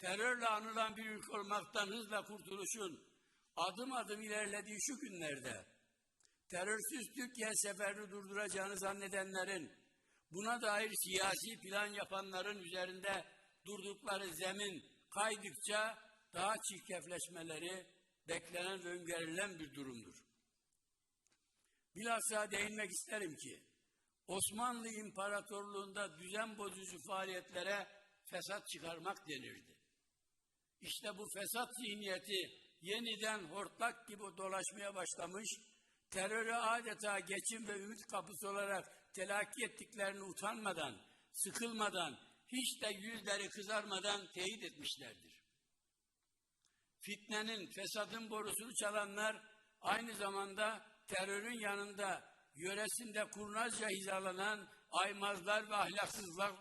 terörle anılan bir ülke olmaktan hızla kurtuluşun adım adım ilerlediği şu günlerde terörsüz Türkiye seferini durduracağını zannedenlerin buna dair siyasi plan yapanların üzerinde durdukları zemin kaydıkça daha çirkefleşmeleri beklenen ve öngörülen bir durumdur. Bilhassa değinmek isterim ki Osmanlı İmparatorluğu'nda düzen bozucu faaliyetlere fesat çıkarmak denirdi. İşte bu fesat zihniyeti yeniden hortlak gibi dolaşmaya başlamış, terörü adeta geçim ve ümit kapısı olarak telakki ettiklerini utanmadan, sıkılmadan, hiç de yüzleri kızarmadan teyit etmişlerdir. Fitnenin, fesadın borusunu çalanlar aynı zamanda terörün yanında yöresinde kurnazca hizalanan aymazlar ve ahlaksızlar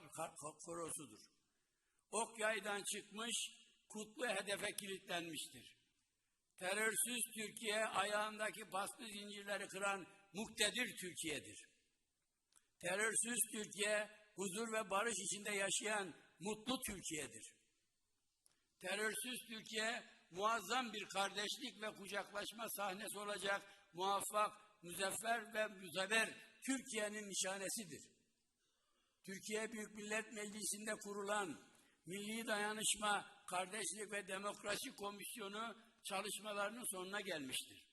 korosudur. Ok yaydan çıkmış, kutlu hedefe kilitlenmiştir. Terörsüz Türkiye ayağındaki bastı zincirleri kıran muktedir Türkiye'dir. Terörsüz Türkiye huzur ve barış içinde yaşayan mutlu Türkiye'dir. Terörsüz Türkiye muazzam bir kardeşlik ve kucaklaşma sahnesi olacak muvaffak, müzeffer ve müzever Türkiye'nin nişanesidir. Türkiye Büyük Millet Meclisi'nde kurulan Milli Dayanışma, Kardeşlik ve Demokrasi Komisyonu çalışmalarının sonuna gelmiştir.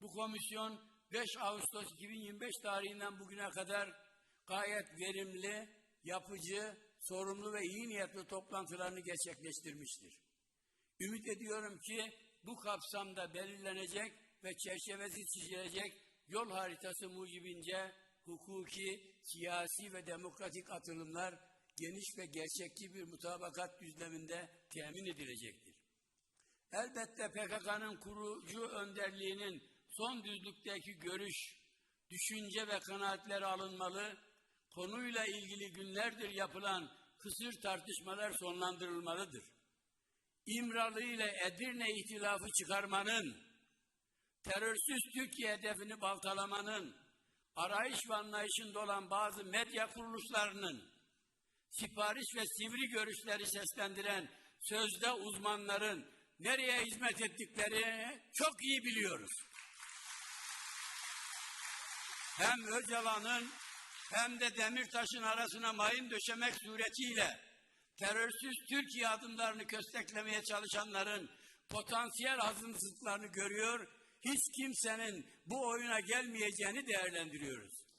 Bu komisyon 5 Ağustos 2025 tarihinden bugüne kadar gayet verimli, yapıcı, sorumlu ve iyi niyetli toplantılarını gerçekleştirmiştir. Ümit ediyorum ki bu kapsamda belirlenecek ve çerçevesi çizilecek yol haritası mucibince hukuki, siyasi ve demokratik atılımlar geniş ve gerçekçi bir mutabakat düzleminde temin edilecektir. Elbette PKK'nın kurucu önderliğinin son düzlükteki görüş, düşünce ve kanaatleri alınmalı, konuyla ilgili günlerdir yapılan kısır tartışmalar sonlandırılmalıdır. İmralı ile Edirne ihtilafı çıkarmanın, terörsüz Türkiye hedefini baltalamanın, arayış ve anlayışında olan bazı medya kuruluşlarının, sipariş ve sivri görüşleri seslendiren sözde uzmanların nereye hizmet ettiklerini çok iyi biliyoruz. Hem Öcalan'ın hem de Demirtaş'ın arasına mayın döşemek suretiyle terörsüz Türkiye adımlarını kösteklemeye çalışanların potansiyel hazımsızlıklarını görüyor, hiç kimsenin bu oyuna gelmeyeceğini değerlendiriyoruz.